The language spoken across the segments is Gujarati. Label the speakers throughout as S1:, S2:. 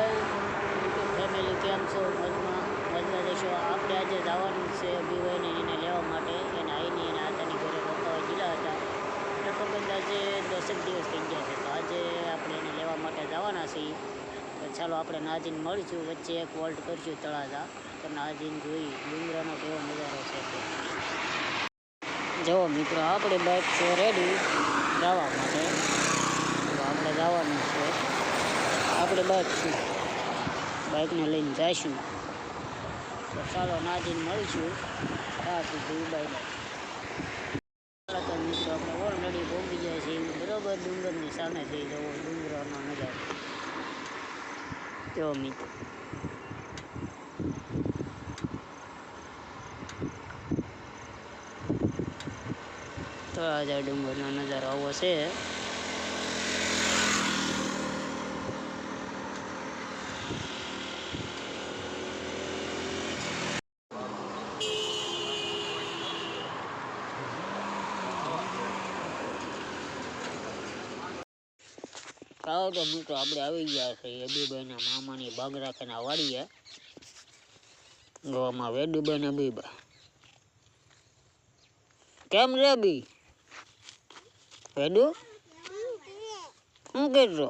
S1: યુટ્યુબ ફેમિલી કેમ છો મજમાં મજમાં દેશો આપણે આજે જવાનું છે અભિભાઈને એને લેવા માટે. એને આવીને એના આતાની ઘરે બતાવવા ગયેલા હતા. લગભગ આજે દસેક દિવસ થઈ ગયા છે. તો આજે આપણે એને લેવા માટે જવાના છીએ. તો ચાલો આપણે નાજીને મળીશું. વચ્ચે એક વોલ્ટ કરશું તળાજા. તો નાજીને જોઈ ડુંગરાનો કેવો નજારો છે. જુઓ મિત્રો, આપણી બાઇક છે રેડી જવા માટે. તો આપણે જવાનું છે. આપણે બહાર છે બાઇકને લઈને જઈશું તો ચાલો નાજીને મળીશું. ત્યાં સુધી બાય બાય તો મિત્રો, આપણે ઓલરેડી પહોંચી જાય છે બરોબર ડુંગરની સામે થઈ જવો. ડુંગરનો નજારો જો મિત્રો. તળાજા ડુંગરનો નજારો આવો છે. તો મિત્રો આપણે આવી ગયા છે. અબીભાઈના મામાની બાગ રાખીને વાળીએ. ગોવામાં વેડુભાઈ ને અબીભાઈ કેમ રે બી? વેડુ? શું કરજો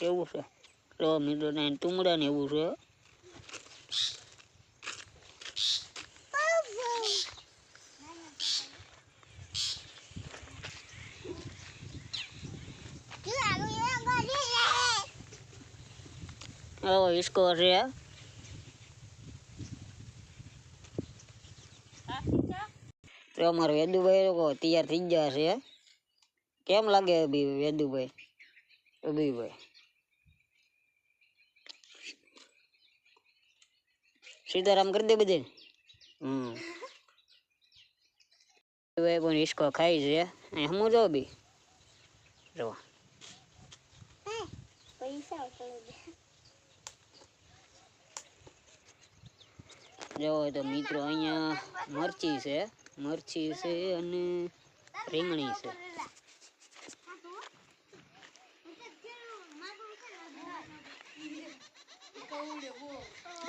S1: એવું છે? તો મિત્રો ને ટુમડા ને એવું છે. આવો હિસકો છે તો અમારો વેદુભાઈ લોકો તૈયાર થઈ ગયા છે કેમ લાગે અભી વેદુભાઈ અભીભાઈ સીતારામ કરી દે બધે હમ પણ હિસકો ખાઈ છે હમું જો બી જો જો તો મિત્રો અહીંયા મરચી છે. મરચી છે અને રીંગણી છે.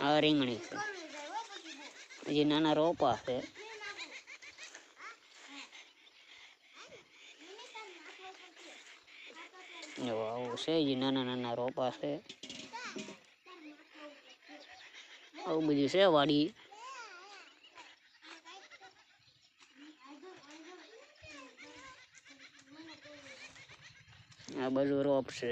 S1: આ રીંગણી છે. હજી નાના રોપા છે. જો આવું છે, હજી નાના નાના રોપા છે. આવું બધું છે વાડી. આ બધું રોપ છે.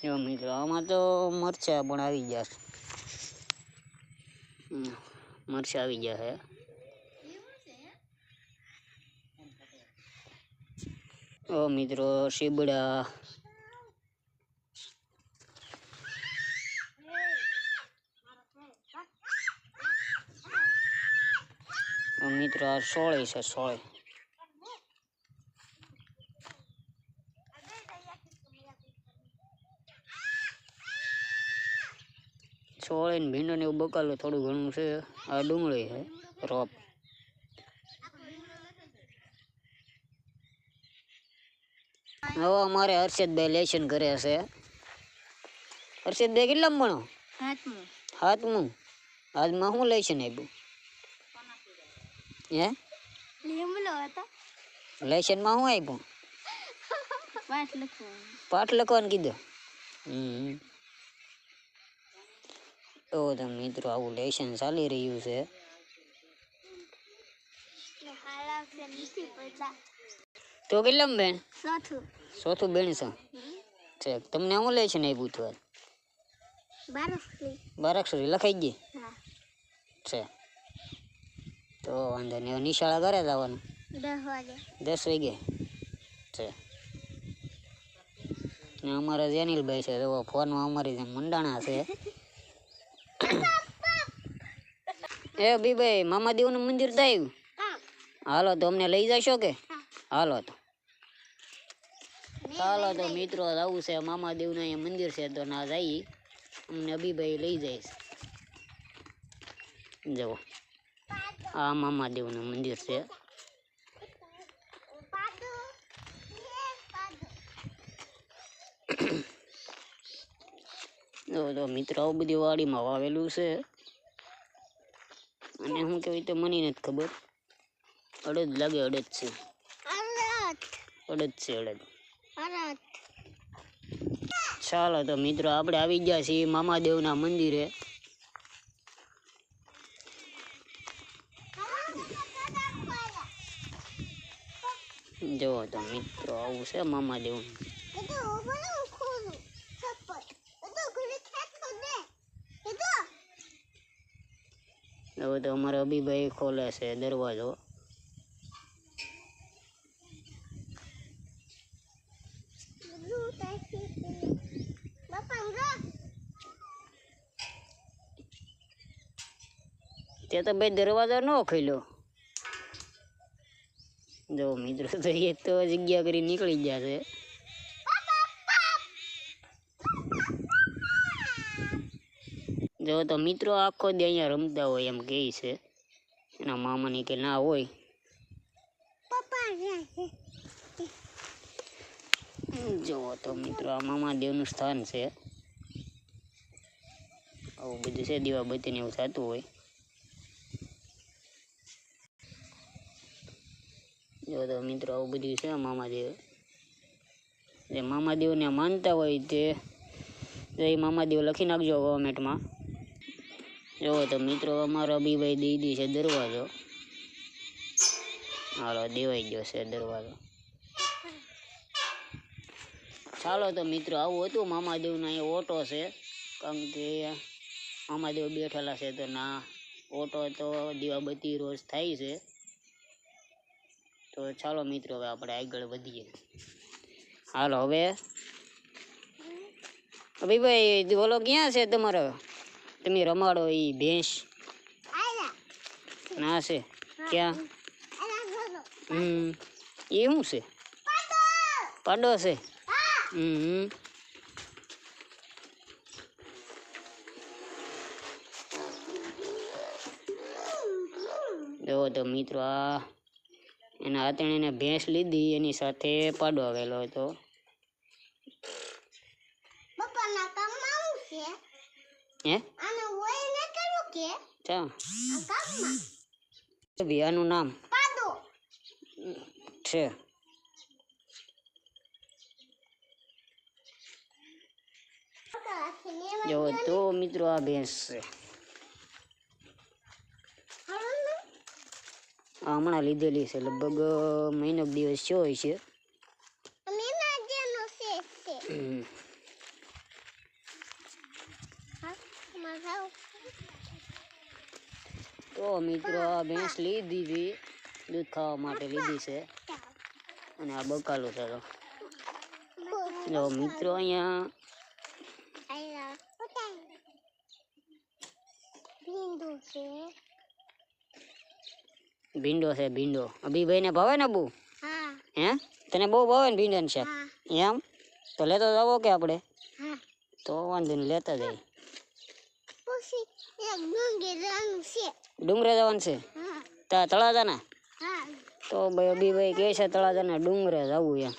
S1: જો મિત્રો, આમાં તો મરચા પણ આવી ગયા છે. મરચા આવી ગયા છે. ઓ મિત્રો, શીબડા મિત્રો આ સોળી છે સોળી. સોળી ને ભીંડો ને એવું બકાલું થોડું ઘણું છે. આ ડુંગળી છે રોપ. હવે અમારે હર્ષદભાઈ લેશન કરે છે હર્ષદભાઈ કેટલા ભણો? હાથમું. આજમાં શું લેશન આપ્યું હે?
S2: લીમડો હતો.
S1: લેશનમાં હું આપ્યું
S2: પાઠ
S1: પાઠ લખવાનું કીધું? હમ. તો તમે મિત્રો આવું લેશન ચાલી રહ્યું છે. તો કેટલા બેન?
S2: ચોથું.
S1: બેન છે. તમને હું લેશન આપ્યું હતું બારાક્ષરી લખાઈ ગઈ? છે. તો વાંધો નહીં. હવે નિશાળા ઘરે જવાનું?
S2: દસ વાગે.
S1: છે. ને અમારા જેનિલભાઈ છે. તો ફોનમાં અમારી જેમ મંડાણા છે. એ બીભાઈ મામાદેવનું મંદિર થયું હાલો તો અમને લઈ જશો કે? હાલો તો. ચાલો તો મિત્રો આવું છે. મામાદેવનું અહીંયા મંદિર છે તો ના જઈએ અમને અભીભાઈ લઈ જઈશ જુઓ. આ મામાદેવનું મંદિર છે. તો મિત્રો, આવું બધી વાડીમાં વાવેલું છે. અને હું કેવી રીતે મને નથી ખબર. અડદ લાગે, અડદ છે. અડદ છે, અડદ. ચાલો તો મિત્રો, આપણે આવી ગયા છીએ મામાદેવના મંદિરે. જુઓ તો મિત્રો આવું છે
S2: મામા તો
S1: હવે તો અમારા અભિભાઈ ખોલે છે દરવાજો. તે તો ભાઈ દરવાજો ન ખોલ્યો. જો મિત્રો, તો એક તો જગ્યા કરી નીકળી ગયા છે. જો તો મિત્રો આખો દે અહીંયા રમતા હોય એમ કહે છે. એના મામાની કે ના હોય. જુઓ તો મિત્રો આ મામાદેવનું સ્થાન છે. આવું બધું છે, દીવાબત્તીને એવું થતું હોય. જો તો મિત્રો આવું બધું છે મામાદેવ. જે મામાદેવને માનતા હોય તે એ મામાદેવ લખી નાખજો કોમેન્ટમાં. જુઓ તો મિત્રો અમારો અભિભાઈ દીદી છે દરવાજો. હાલો, દેવાઈ ગયો છે દરવાજો. ચાલો તો મિત્રો આવું હતું મામાદેવનો અહીં ઓટો છે. કારણ કે મામાદેવ બેઠેલા છે તો ના, ઓટો તો દીવાબત્તી રોજ થાય છે. તો ચાલો મિત્રો હવે આપણે આગળ વધીએ. હાલો હવે? અભિભાઈ બોલો ક્યાં છે તમારો? તમે રમાડો એ ભેંસ? ના છે? ક્યાં? હમ. એ શું છે?
S2: પાડો
S1: છે? હમ. જો તો મિત્રો આ એના આતણીને ભેંસ લીધી એની સાથે પાડો આવેલો હતો.
S2: પપ્પાના કામમાં આવું છે?
S1: હે?
S2: આને હોય ને કરું કે?
S1: ચા?
S2: આ કામમાં?
S1: નામ. છે. જો તો મિત્રો આ ભેંસ છે આ હમણાં લીધેલી છે, લગભગ મહિનો દિવસ થયો હોય છે. તો મિત્રો, આ ભેંસ લીધી હતી, દૂધ ખાવા માટે લીધી છે. અને આ બકાલું છે તો. મિત્રો, અહીંયા
S2: છે
S1: ભીંડો છે ભીંડો. અભિભાઈને ભાવે ને બહુ?
S2: હે.
S1: તને બહુ ભાવે ને ભીંડન
S2: છે?
S1: એમ? તો લેતો જાવો કે આપણે? તો વાંધો નહીં લેતા જઈએ.
S2: છે.
S1: ડુંગરે જવાનું છે?
S2: ત્યાં
S1: તા તળાજાના? તો ભાઈ અભિભાઈ કહે છે તળાજાના ડુંગરે જવું એમ.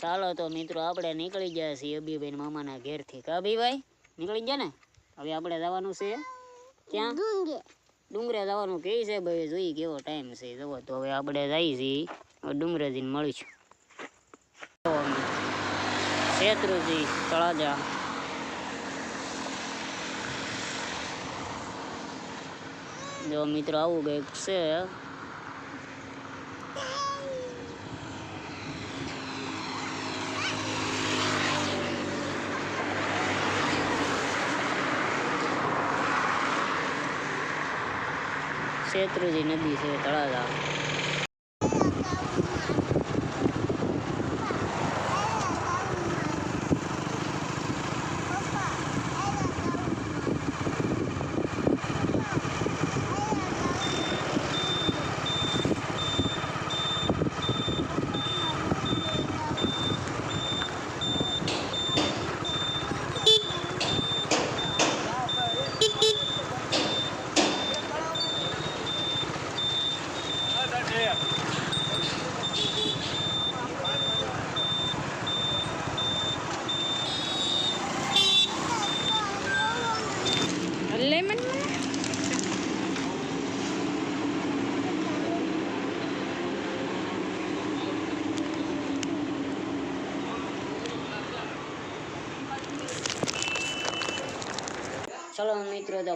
S1: ચાલો તો મિત્રો આપણે નીકળી ગયા છીએ અભિભાઈ મામાના ઘેરથી. કા અભિભાઈ? નીકળી ગયા ને? હવે આપણે જવાનું છે ક્યાં?
S2: ડુંગી.
S1: ડુંગરે જવાનું કે છે ભાઈ? જોઈએ કેવો ટાઈમ છે. જવો તો હવે આપણે જઈએ છીએ. ડુંગરે જઈને મળીશું. શેત્રુજી તળાજા. જો મિત્રો આવું કંઈક છે. શેત્રુજી નદી છે તળાજા.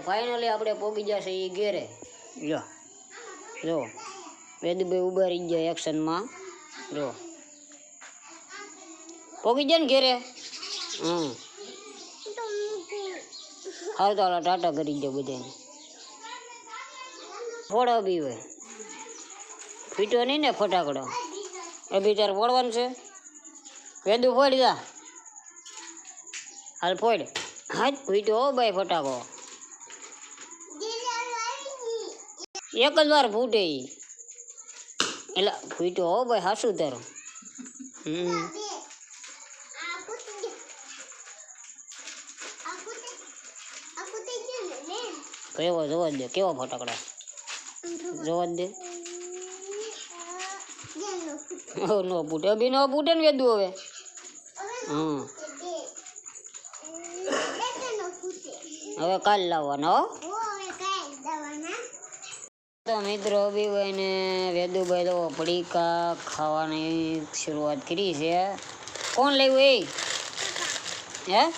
S1: ફાઇનલી આપણે પોગી જશે એ ઘેરે. લો જો. વેદુભાઈ ઊભા રહી ગયા એક્શનમાં. જો. પોગી જાય ને ઘેરે? હમ. હાલ તો હાલ ટાટા કરી દો બધાને. ફોડો બી હોય. ફીટો નહીં ને ફટાકડો? એ બી તારે ફોડવાનું છે? વેદુ, ફોડી દા હાલ ફોડ. હા ફીટો ભાઈ ફટાકો એક જ વાર ફૂટે ઈ એટલે ફીટો હો ભાઈ હાસું તારું હમ
S2: બે આ કુતી આ કુતી આ કુતી છે ને ને
S1: કેવો જોવા જ દે કેવો ફટાકડા જોવા જ દે
S2: જેનો
S1: ઓ, નો ફૂટે બી નો ફૂટે ને વેદુ હવે હમ
S2: લેતનો ફૂટે
S1: હવે કાલ લાવવાનો હો
S2: ઓ હવે કાઈ દવાના
S1: તો મિત્રો અભિભાઈ ને વેદુભાઈ તો પડીકા ખાવાની શરૂઆત કરી છે. કોણ લેવું એ? હે?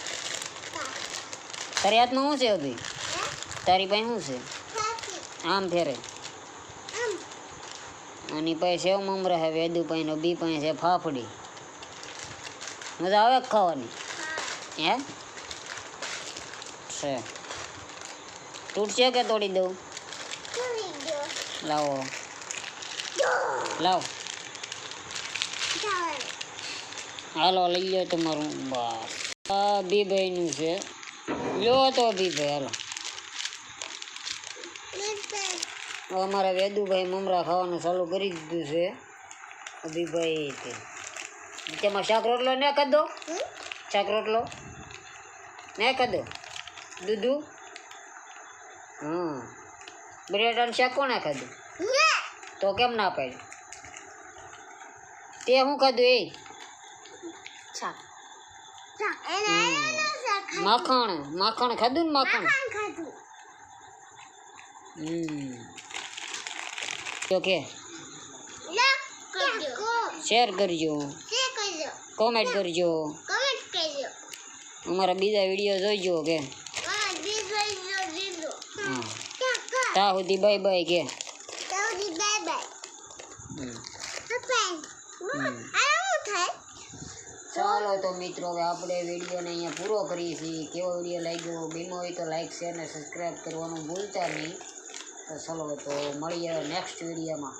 S1: તારી હાથમાં શું છે અભી? તારી પાસે શું છે? આમ ફેરે. અને પાસે સેવ મમરા છે વેદુભાઈ નો બી પાસે છે, ફાફડી. મજા આવે ખાવાની? હે? છે. તૂટશે કે તોડી દઉં? લાવો લાવો હાલો, લઈ લો તમારું. બસ. આ છે. લો તો બીભાઈ હાલો. અમારા વેદુભાઈ મમરા ખાવાનું ચાલુ કરી દીધું છે. અભિભાઈ તેમાં શાક રોટલો ને કરી શાક રોટલો? ને કરી દૂધું? હા બટેટાનું શાક કોણે ખાધું?
S2: ને
S1: તો કેમ ના પાડ્યું? તે શું ખાધું એ? શાક.
S2: ચા એને એનો શાક
S1: માખણ. માખણ ખાધું ને માખણ?
S2: ખાન ખાધું.
S1: હમ. તો કે
S2: લે કરજો.
S1: શેર કરજો.
S2: શે કરજો.
S1: કોમેન્ટ કરજો.
S2: કમેન્ટ કરજો.
S1: અમારા બીજા વીડિયો જોઈજો કે.
S2: આ દીધો દીધો
S1: હા.
S2: ક્યાં કર
S1: ત્યાં સુધી બાય બાય કે.
S2: તાઉદી બાય બાય. પપ્પા આ શું થાય?
S1: ચાલો તો મિત્રો હવે આપણે વિડીયોને અહીંયા પૂરો કરીએ છીએ. કેવો વીડિયો લાગ્યો? ગમ્યો હોય તો લાઈક શેર અને સબસ્ક્રાઈબ કરવાનું ભૂલતા નહીં. તો ચાલો તો મળીએ નેક્સ્ટ વિડીયોમાં.